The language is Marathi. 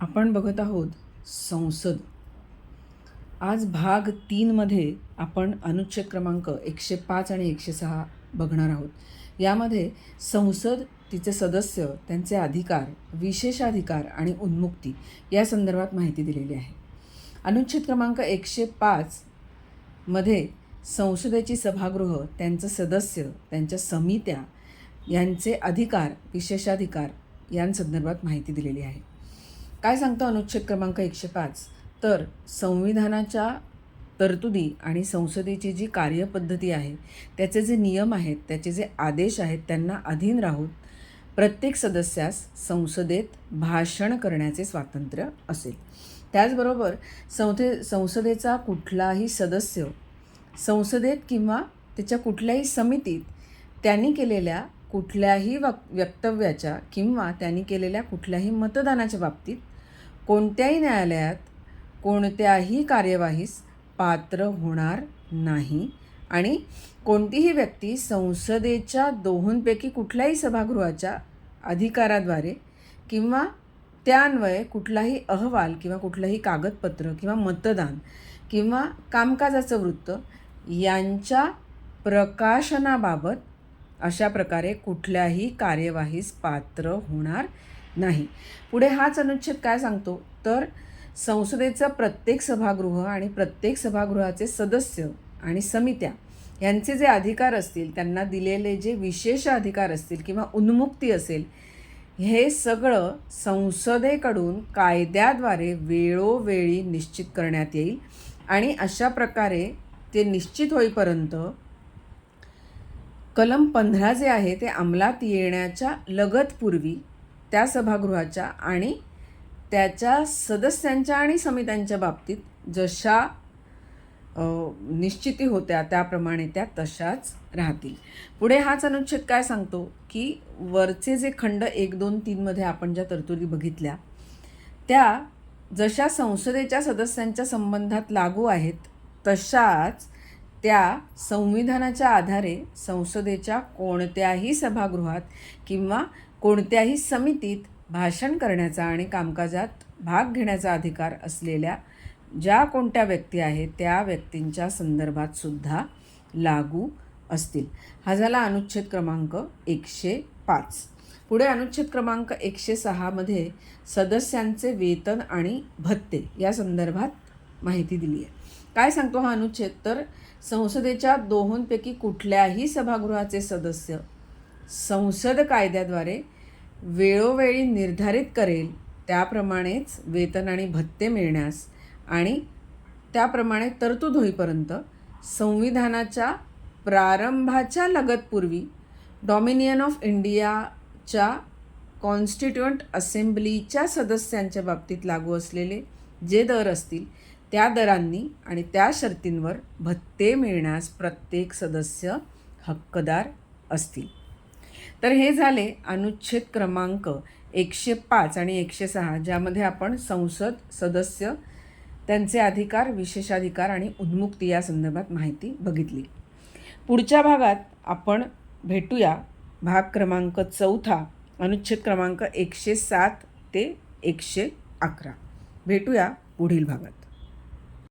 आपण बघत आहोत संसद. आज भाग तीनमध्ये आपण अनुच्छेद क्रमांक एकशे पाच आणि एकशे सहा बघणार आहोत. यामध्ये संसद तिचे सदस्य त्यांचे अधिकार विशेषाधिकार आणि उन्मुक्ती या संदर्भात माहिती दिलेली आहे. अनुच्छेद क्रमांक एकशे पाचमध्ये संसदेची सभागृह त्यांचं सदस्य त्यांच्या समित्या यांचे अधिकार विशेषाधिकार यांसंदर्भात माहिती दिलेली आहे. काय सांगतो अनुच्छेद क्रमांक एकशे पाच? तर संविधानाच्या तरतुदी आणि संसदेची जी कार्यपद्धती आहे त्याचे जे नियम आहेत त्याचे जे आदेश आहेत त्यांना अधीन राहून प्रत्येक सदस्यास संसदेत भाषण करण्याचे स्वातंत्र्य असेल. त्याचबरोबर संथे संसदेचा कुठलाही सदस्य संसदेत किंवा त्याच्या कुठल्याही समितीत त्यांनी केलेल्या कुठल्याही वक वक्तव्याच्या किंवा त्यांनी केलेल्या कुठल्याही मतदानाच्या बाबतीत कोणत्याही न्यायालयात कोणत्याही कार्यवाहीस पात्र होणार नाही. आणि कोणतीही व्यक्ती संसदेच्या दोहोंपैकी कुठल्याही सभागृहाच्या अधिकाराद्वारे किंवा त्यान्वये कुठलाही अहवाल किंवा कुठलंही कागदपत्र किंवा मतदान किंवा कामकाजाचं वृत्त यांच्या प्रकाशनाबाबत अशा प्रकारे कुठल्याही कार्यवाहीस पात्र होणार नाही. पुढे हाच अनुच्छेद काय सांगतो? तर संसदेचं प्रत्येक सभागृह आणि प्रत्येक सभागृहाचे सदस्य आणि समित्या यांचे जे अधिकार असतील त्यांना दिलेले जे विशेष अधिकार असतील किंवा उन्मुक्ती असेल हे सगळं संसदेकडून कायद्याद्वारे वेळोवेळी निश्चित करण्यात येईल आणि अशा प्रकारे ते निश्चित होईपर्यंत कलम पंधरा जे आहे ते अंमलात येण्याच्या लगतपूर्वी त्या सभागृहाच्या आणि त्याच्या सदस्यांच्या आणि समित्यांच्या बाबतीत जशा निश्चिती होत्या त्याप्रमाणे त्या तशाच राहतील. पुढे हाच अनुच्छेद काय सांगतो? की वरचे जे खंड एक दोन तीनमध्ये आपण ज्या तरतुदी बघितल्या त्या जशा संसदेच्या सदस्यांच्या संबंधात लागू आहेत तशाच त्या संविधानाच्या आधारे संसदेच्या कोणत्याही सभागृहात किंवा कोणत्याही समितीत भाषण करण्याचा आणि कामकाजात भाग घेण्याचा अधिकार असलेल्या ज्या कोणत्या व्यक्ती आहेत त्या व्यक्तींच्या संदर्भात सुद्धा लागू असतील. हा झाला अनुच्छेद क्रमांक एकशे पाच. पुढे अनुच्छेद क्रमांक एकशे सहामध्ये सदस्यांचे वेतन आणि भत्ते या संदर्भात माहिती दिली आहे. काय सांगतो हा अनुच्छेद? तर संसदेच्या दोहोंपैकी कुठल्याही सभागृहाचे सदस्य संसद कायद्याद्वारे वेळोवेळी निर्धारित करेल त्याप्रमाणेच वेतन आणि भत्ते मिळण्यास आणि त्याप्रमाणे तरतूद होईपर्यंत संविधानाच्या प्रारंभाच्या लगतपूर्वी डॉमिनियन ऑफ इंडियाच्या कॉन्स्टिट्युअंट असेंब्लीच्या सदस्यांच्या बाबतीत लागू असलेले जे दर असतील त्या दरांनी आणि त्या शर्तींवर भत्ते मिळण्यास प्रत्येक सदस्य हक्कदार असतील. तर हे झाले अनुच्छेद क्रमांक एकशे पाच आणि एकशे सहा ज्यामध्ये आपण संसद सदस्य त्यांचे अधिकार विशेषाधिकार आणि उन्मुक्ती या संदर्भात माहिती बघितली. पुढच्या भागात आपण भेटूया भाग क्रमांक चौथा अनुच्छेद क्रमांक एकशे सात ते एकशे अकरा. भेटूया पुढील भागात.